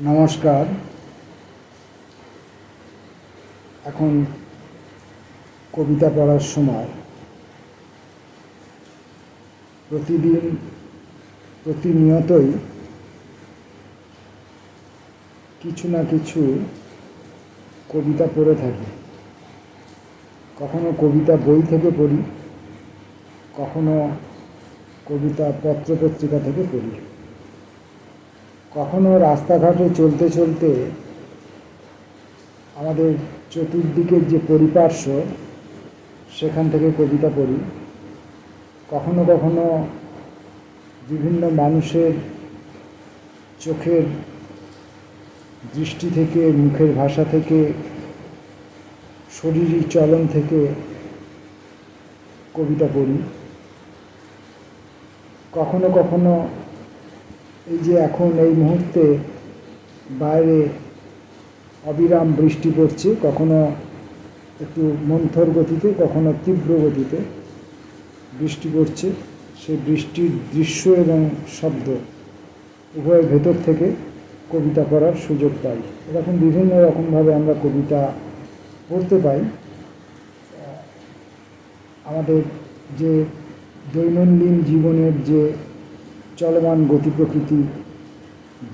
নমস্কার। এখন কবিতা পড়ার সময় প্রতিদিন, প্রতিনিয়তই কিছু না কিছু কবিতা পড়ে থাকি। কখনো কবিতা বই থেকে পড়ি, কখনো কবিতা পত্র পত্রিকা থেকে পড়ি। কখনো রাস্তাঘাটে চলতে চলতে আমাদের চতুর্দিকের যে পরিপার্শ্ব, সেখান থেকে কবিতা পড়ি। কখনো কখনো বিভিন্ন মানুষের চোখের দৃষ্টি থেকে, মুখের ভাষা থেকে, শরীরী চলন থেকে কবিতা পড়ি। কখনো কখনো এই যে এখন এই মুহূর্তে বাইরে অবিরাম বৃষ্টি পড়ছে, কখনো একটু মন্থর গতিতে, কখনো তীব্র গতিতে বৃষ্টি পড়ছে। সেই বৃষ্টির দৃশ্য এবং শব্দ উভয়ের ভেতর থেকে কবিতা পড়ার সুযোগ পাই। এরকম বিভিন্ন রকমভাবে আমরা কবিতা পড়তে পাই। আমাদের যে দৈনন্দিন জীবনের যে চলমান গতি প্রকৃতি,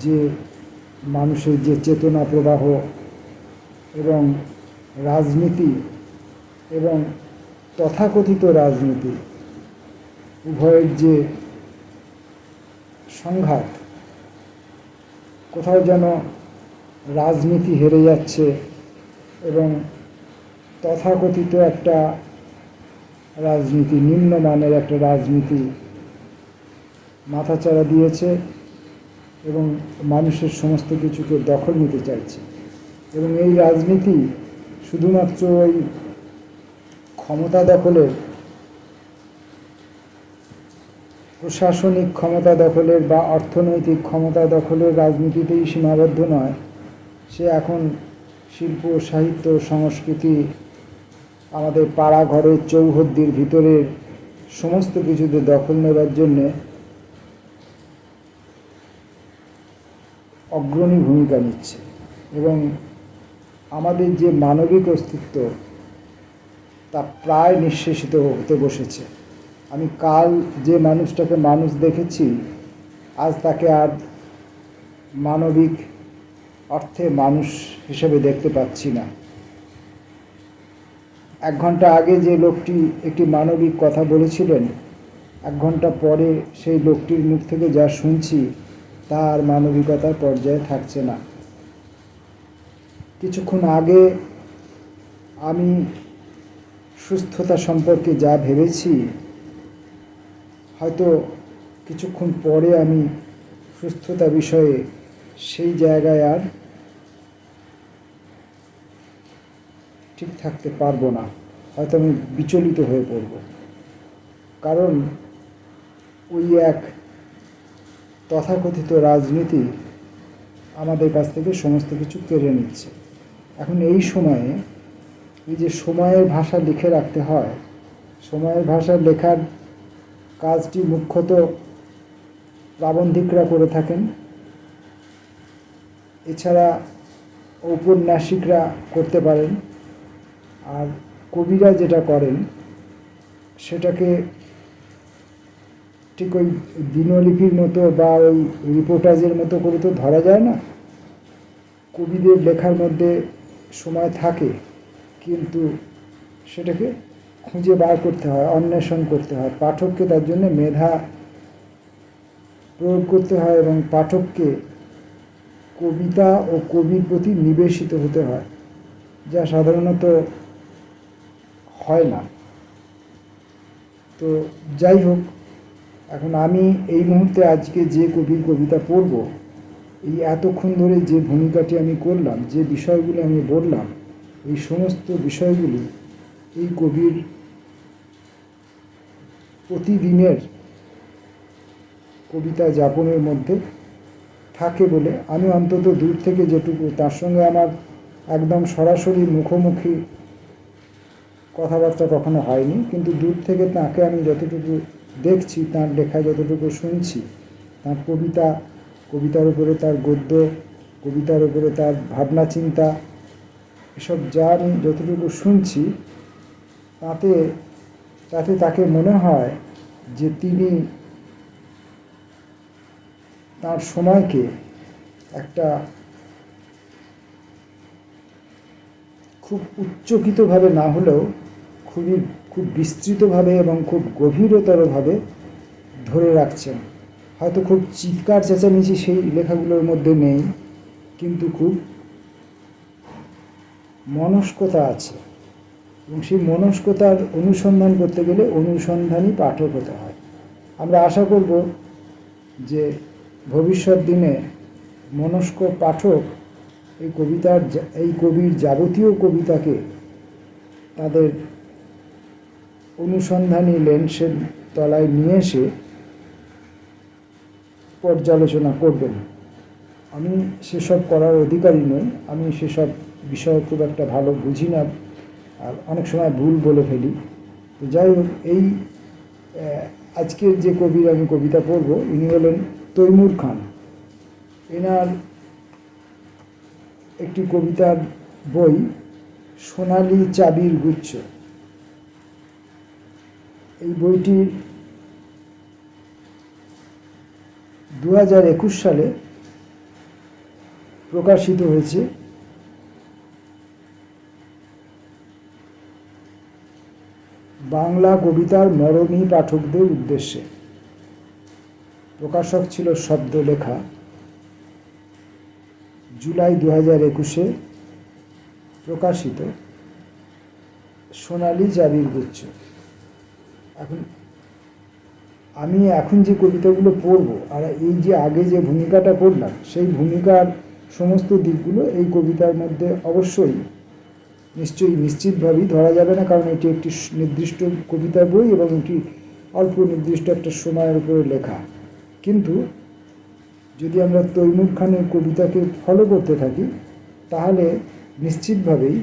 যে মানুষের যে চেতনা প্রবাহ এবং রাজনীতি এবং তথাকথিত রাজনীতি, উভয়ের যে সংঘাত, কোথাও যেন রাজনীতি হেরে যাচ্ছে এবং তথাকথিত একটা রাজনীতি, নিম্নমানের একটা রাজনীতি মাথাচাড়া দিয়েছে এবং মানুষের সমস্ত কিছুকে দখল নিতে চাইছে। এবং এই রাজনীতি শুধুমাত্র ওই ক্ষমতা দখলের, প্রশাসনিক ক্ষমতা দখলের বা অর্থনৈতিক ক্ষমতা দখলের রাজনীতিতেই সীমাবদ্ধ নয়। সে এখন শিল্প, সাহিত্য, সংস্কৃতি, আমাদের পাড়া ঘরের চৌহদ্দির ভিতরের সমস্ত কিছুতে দখল নেবার জন্যে অগ্রণী ভূমিকা নিচ্ছে। এবং আমাদের যে মানবিক অস্তিত্ব, তা প্রায় নিঃশেষিত হতে বসেছে। আমি কাল যে মানুষটাকে মানুষ দেখেছি, আজ তাকে আর মানবিক অর্থে মানুষ হিসেবে দেখতে পাচ্ছি না। এক ঘণ্টা আগে যে লোকটি একটি মানবিক কথা বলেছিলেন, এক ঘণ্টা পরে সেই লোকটির মুখ থেকে যা শুনছি তার মানবিকতার পর্যায়ে থাকছে না। কিছুক্ষণ আগে আমি সুস্থতা সম্পর্কে যা ভেবেছি, হয়তো কিছুক্ষণ পরে আমি সুস্থতা বিষয়ে সেই জায়গায় আর ঠিক থাকতে পারব না। হয়তো আমি বিচলিত হয়ে পড়ব। কারণ ওই এক তথাকথিত রাজনীতি আমাদের কাছ থেকে সমস্ত কিছু কেড়ে নিচ্ছে। এখন এই সময়ে এই যে সময়ের ভাষা লিখে রাখতে হয়, সময়ের ভাষা লেখার কাজটি মুখ্যত প্রাবন্ধিকরা করে থাকেন। এছাড়া ঔপন্যাসিকরা করতে পারেন। আর কবিরা যেটা করেন, সেটাকে ঠিক ওই দিনলিপির মতো বা ওই রিপোর্টাজের মতো করে তো ধরা যায় না? কবিদের লেখার মধ্যে সময় থাকে, কিন্তু সেটাকে খুঁজে বার করতে হয়, অন্বেষণ করতে হয়। পাঠককে তার জন্য মেধা প্রয়োগ করতে হয় এবং পাঠককে কবিতা ও কবির প্রতি নিবেশিত হতে হয়, যা সাধারণত হয় না। তো যাই হোক এখন আমি এই মুহূর্তে আজকে যে কবির কবিতা পড়ব, এই এতক্ষণ ধরে যে ভূমিকাটি আমি করলাম, যে বিষয়গুলো আমি বললাম, এই সমস্ত বিষয়গুলি এই কবির প্রতিদিনের কবিতা যাপনের মধ্যে থাকে বলে আমি অন্তত দূর থেকে যেটুকু, তার সঙ্গে আমার একদম সরাসরি মুখোমুখি কথাবার্তা কখনো হয়নি, কিন্তু দূর থেকে তাকে আমি যতটুকু দেখছি, তার লেখা যতটুকু শুনছি, তার কবিতা, কবিতার উপরে তার গদ্য, কবিতার উপরে তার ভাবনা, চিন্তা, এসব যা আমি যতটুকু শুনছি, তাতে তাতে তাকে মনে হয় যে তিনি তার সময়কে একটা খুব উচ্চকিতভাবে না হলেও খুবই খুব বিস্তৃতভাবে এবং খুব গভীরতরভাবে ধরে রাখছেন। হয়তো খুব চিৎকার চেঁচামেচি সেই লেখাগুলোর মধ্যে নেই, কিন্তু খুব মনস্কতা আছে। এবং সেই মনস্কতার অনুসন্ধান করতে গেলে অনুসন্ধানী পাঠক হতে হয়। আমরা আশা করব যে ভবিষ্যৎ দিনে মনস্ক পাঠক এই কবিতার এই কবির যাবতীয় কবিতাকে তাদের অনুসন্ধানী লেন্সের তলায় নিয়ে এসে পর্যালোচনা করবেন। আমি সেসব করার অধিকারী নই। আমি সেসব বিষয়ে খুব একটা ভালো বুঝি না আর অনেক সময় ভুল বলে ফেলি। তো যাই হোক, এই আজকের যে কবির আমি কবিতা পড়ব, ইনি হলেন তৈমুর খান। এনার একটি কবিতার বই, সোনালি চাবির গুচ্ছ। এই বইটি দু একুশ সালে প্রকাশিত হয়েছে। বাংলা কবিতার মরমী পাঠকদের উদ্দেশ্যে। প্রকাশক ছিল শব্দলেখা। জুলাই দু হাজার একুশে প্রকাশিত সোনালি জাবির গুচ্ছ। এখন আমি এখন যে কবিতাগুলো পড়ব আর এই যে আগে যে ভূমিকাটা পড়লাম, সেই ভূমিকার সমস্ত দিকগুলো এই কবিতার মধ্যে অবশ্যই নিশ্চয়ই নিশ্চিতভাবেই ধরা যাবে না, কারণ এটি একটি নির্দিষ্ট কবিতার বই এবং এটি অল্প নির্দিষ্ট একটা সময়ের উপরে লেখা। কিন্তু যদি আমরা তৈমুর খানের কবিতাকে ফলো করতে থাকি, তাহলে নিশ্চিতভাবেই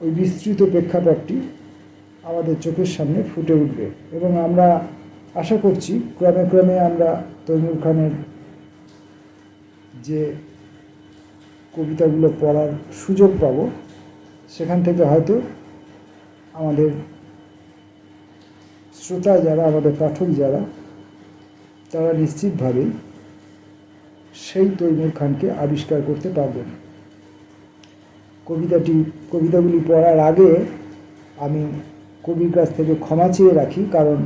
ওই বিস্তৃত প্রেক্ষাপটটি আমাদের চোখের সামনে ফুটে উঠবে। এবং আমরা আশা করছি, ক্রমে ক্রমে আমরা তৈমুর খানের যে কবিতাগুলো পড়ার সুযোগ পাব, সেখান থেকে হয়তো আমাদের শ্রোতা যারা, আমাদের পাঠক যারা, তারা নিশ্চিতভাবেই সেই তৈমুর খানকে আবিষ্কার করতে পারবেন। কবিতাটি, কবিতাগুলি পড়ার আগে আমি কবির কাছ থেকে ক্ষমা চেয়ে রাখি, কারণ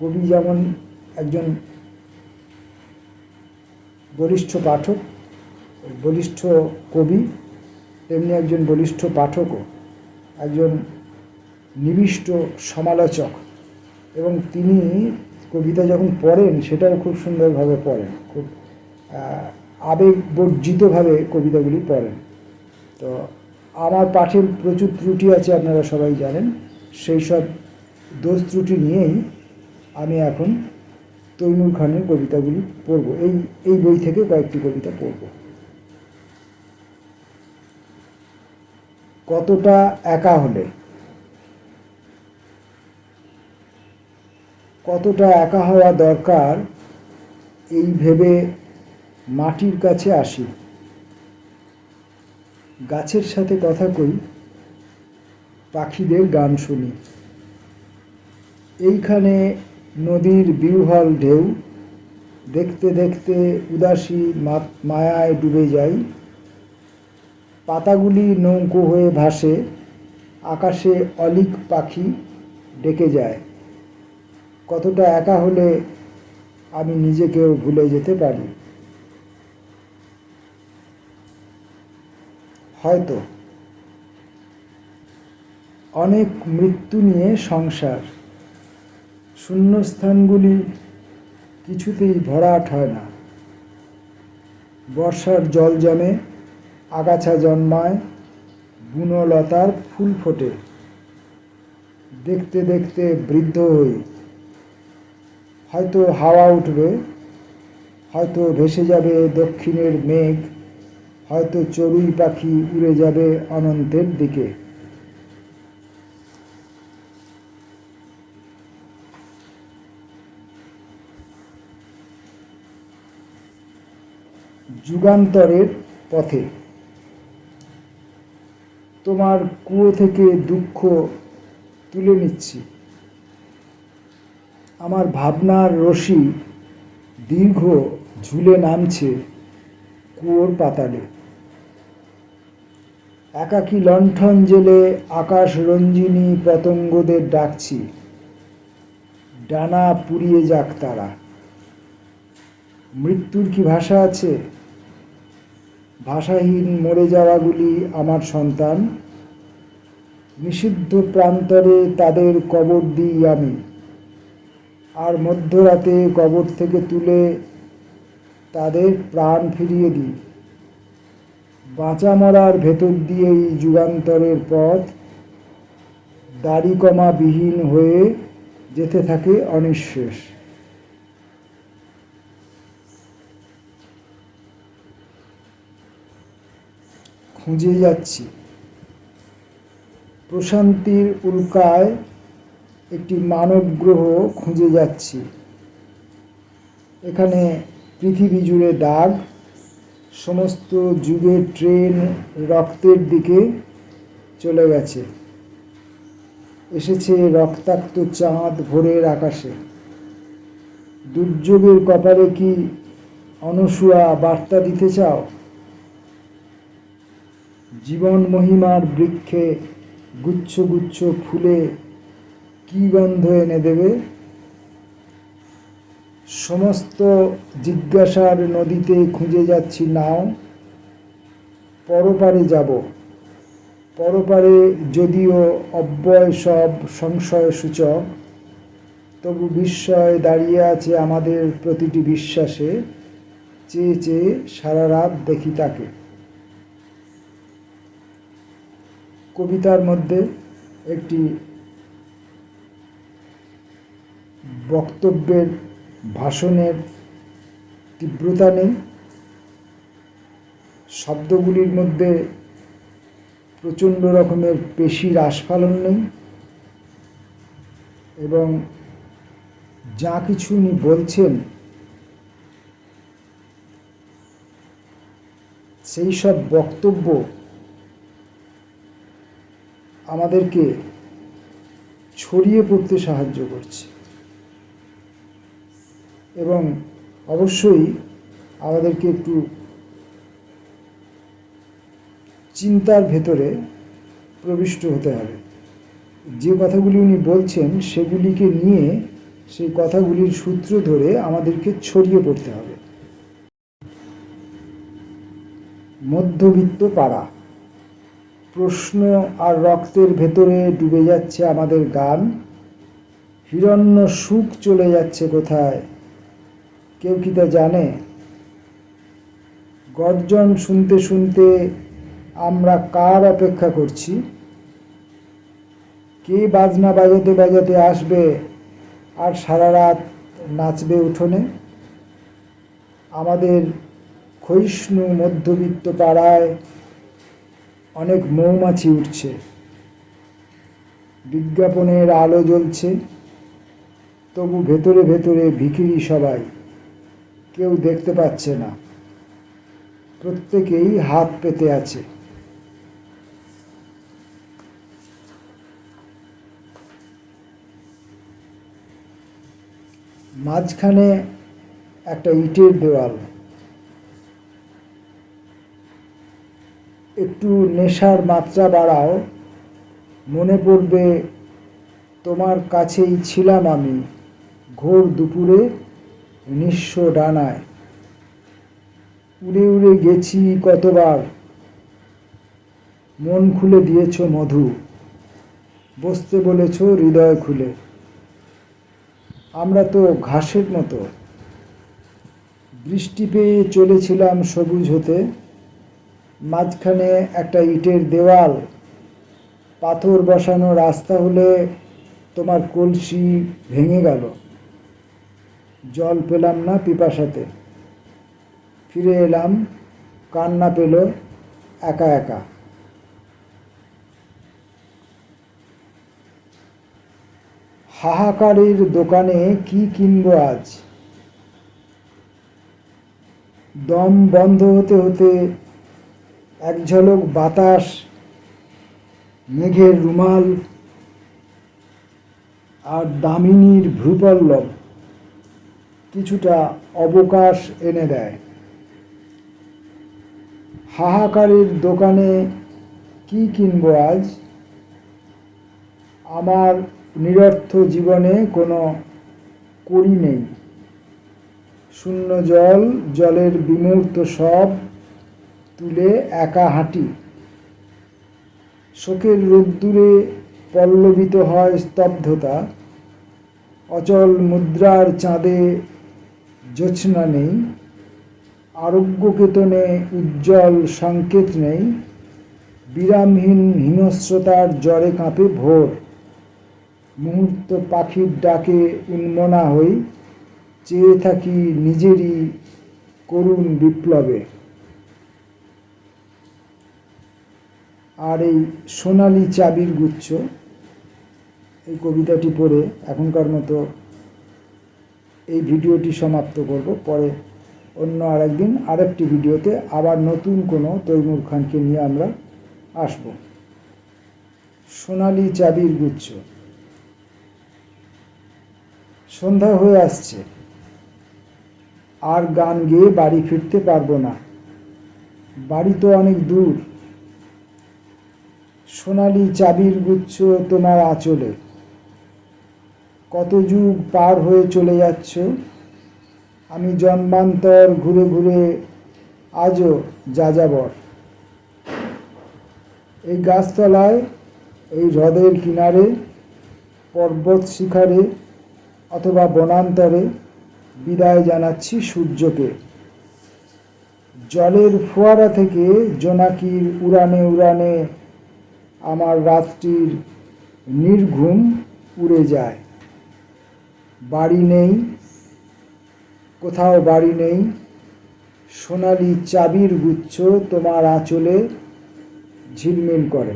কবি যেমন একজন বলিষ্ঠ পাঠক বলিষ্ঠ কবি, তেমনি একজন বলিষ্ঠ পাঠকও, একজন নিবিষ্ট সমালোচক। এবং তিনি কবিতা যখন পড়েন, সেটাও খুব সুন্দরভাবে পড়েন, খুব আবেগবর্জিতভাবে কবিতাগুলি পড়েন। তো আমার পাঠের প্রচুর ত্রুটি আছে, আপনারা সবাই জানেন। সেই সব দোষ ত্রুটি নিয়েই আমি এখন তৈমুর খানের কবিতাগুলি পড়ব। এই এই বই থেকে কয়েকটি কবিতা পড়ব। কতটা একা হলে? কতটা একা হওয়া দরকার এই ভেবে মাটির কাছে আসি। গাছের সাথে কথা কই পাখিদের গান শুনি। এইখানে নদীর বিউহল ঢেউ, দেখতে দেখতে উদাসী মায়ায় ডুবে যাই। পাতাগুলি নৌকো হয়ে ভাসে, আকাশে অলিক পাখি ডেকে যায়। কতটা একা হলে আমি নিজেকেও ভুলে যেতে পারি? হয়তো অনেক মৃত্যু নিয়ে সংসার। শূন্যস্থানগুলি কিছুতেই ভরাট হয় না। বর্ষার জল জমে, আগাছা জন্মায়, বুনলতার ফুল ফোটে। দেখতে দেখতে বৃদ্ধ হই। হয়তো হাওয়া উঠবে, হয়তো ভেসে যাবে দক্ষিণের মেঘ, হয়তো চড়ুই পাখি উড়ে যাবে অনন্তের দিকে। যুগান্তরের পথে। তোমার কুয়ো থেকে দুঃখ তুলে নিচ্ছি। আমার ভাবনার রশি দীর্ঘ ঝুলে নামছে কুয়োর পাতালে। একাকী লণ্ঠন জেলে আকাশ রঞ্জিনী পতঙ্গদের ডাকছি। ডানা পুড়িয়ে যাক তারা। মৃত্যুর কি ভাষা আছে? ভাষাহীন মরে যাওয়াগুলি আমার সন্তান। নিষিদ্ধ প্রান্তরে তাদের কবর দিই আমি। আর মধ্যরাতে কবর থেকে তুলে তাদের প্রাণ ফিরিয়ে দিই। বাঁচা মরার ভেতর দিয়েই যুগান্তরের পথ। দাড়ি কমা বিহীন হয়ে যেতে থাকে অনিঃশেষ। খুঁজে যাচ্ছি। প্রশান্তির উল্কায় একটি মানব গ্রহ খুঁজে যাচ্ছি। এখানে পৃথিবী জুড়ে দাগ সমস্ত যুগে ট্রেন রক্তের দিকে চলে গেছে। এসেছে রক্তাক্ত চাঁদ ভোরের আকাশে। দুর্যোগের কপালে কি অনসুয়া বার্তা দিতে চাও? জীবন মহিমার বৃক্ষে গুচ্ছ গুচ্ছ ফুলে কি গন্ধ এনে দেবে? সমস্ত জিজ্ঞাসার নদীতে খুঁজে যাচ্ছি নাও। পরপারে যাব। পরপারে যদিও অব্যয় সব সংশয় সূচক, তবু বিস্ময় দাঁড়িয়ে আছে আমাদের প্রতিটি বিশ্বাসে, চেয়ে চেয়ে সারা রাত দেখি তাকে। কবিতার মধ্যে একটি বক্তব্যের ভাষণের তীব্রতা নেই। শব্দগুলির মধ্যে প্রচণ্ড রকমের পেশির আস্ফালন নেই এবং যা কিছু উনি বলছেন, সেই সব বক্তব্য আমাদেরকে ছড়িয়ে পড়তে সাহায্য করছে। এবং অবশ্যই আমাদেরকে একটু চিন্তার ভেতরে প্রবিষ্ট হতে হবে। যে কথাগুলি উনি বলছেন, সেগুলিকে নিয়ে, সেই কথাগুলির সূত্র ধরে আমাদেরকে ছড়িয়ে পড়তে হবে। মধ্যবিত্ত পাড়া। প্রশ্ন আর রক্তের ভেতরে ডুবে যাচ্ছে আমাদের গান। হিরণ্য সুখ চলে যাচ্ছে কোথায়? কেউ কি তা জানে? গর্জন শুনতে শুনতে আমরা কার অপেক্ষা করছি? কে বাজনা বাজাতে বাজাতে আসবে আর সারা রাত নাচবে উঠোনে? আমাদের ক্ষয়িষ্ণু মধ্যবিত্ত পাড়ায় অনেক মৌমাছি উঠছে। বিজ্ঞাপনের আলো জ্বলছে। তবু ভেতরে ভেতরে ভিখিরি সবাই। কেউ দেখতে পাচ্ছে না। প্রত্যেকেই হাত পেতে আছে। মাঝখানে একটা ইটের দেওয়াল। একটু নেশার মাত্রা বাড়াও। মনে পড়বে, তোমার কাছেই ছিলাম আমি ঘোর দুপুরে নিঃস্ব ডানায়। উড়ে উড়ে গেছি কতবার। মন খুলে দিয়েছ মধু, বসতে বলেছ হৃদয় খুলে। আমরা তো ঘাসের মতো। বৃষ্টি পেয়ে চলেছিলাম সবুজ হতে। মাঝখানে একটা ইটের দেওয়াল, পাথর বসানো রাস্তা হলে তোমার কলসি ভেঙে গেল। জল পেলাম না পিপাসাতে। ফিরে এলাম, কান্না পেল একা একা। হাহাকারের দোকানে কি কিনবো আজ? দম বন্ধ হতে হতে এক ঝলক বাতাস, মেঘের রুমাল আর দামিনীর ভ্রুপল্লব কিছুটা অবকাশ এনে দেয়। হাহাকারের দোকানে কি কিনব আজ? আমার নিরর্থ জীবনে কোনো করি নেই। শূন্য জল, জলের বিমূর্ত সব তুলে একা হাঁটি। শোকের রোদ্দুরে পল্লবিত হয় স্তব্ধতা। অচল মুদ্রার চাঁদে জ্যোৎস্না নেই। আরোগ্য কেতনে উজ্জ্বল সংকেত নেই। বিরামহীন হিংস্রতার জ্বরে কাঁপে ভোর। মুহূর্ত পাখির ডাকে উন্মনা হই। চেয়ে থাকি নিজেরই করুণ বিপ্লবে। আর এই সোনালি চাবির গুচ্ছ, এই কবিতাটি পড়ে এখনকার মতো এই ভিডিওটি সমাপ্ত করব। পরে অন্য আরেকদিন আরেকটি ভিডিওতে আবার নতুন কোনো তৈমুর খানকে নিয়ে আমরা আসব। সোনালি চাবির গুচ্ছ। সন্ধ্যা হয়ে আসছে। আর গান গেয়ে বাড়ি ফিরতে পারব না। বাড়ি তো অনেক দূর। সোনালি চাবির গুচ্ছ তোমার আঁচলে। কত যুগ পার হয়ে চলে যাচ্ছ। আমি জন্মান্তর ঘুরে ঘুরে আজও যাযাবর। এই গাছতলায়, এই হ্রদের কিনারে, পর্বত শিখারে অথবা বনান্তরে বিদায় জানাচ্ছি সূর্যকে। জলের ফোয়ারা থেকে জোনাকির উড়ানে উড়ানে আমার রাত্রির নির্ঘুম উড়ে যায়। বাড়ি নেই, কোথাও বাড়ি নেই। সোনালি চাবির গুচ্ছ তোমার আঁচলে ঝিলমিল করে।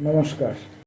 নমস্কার।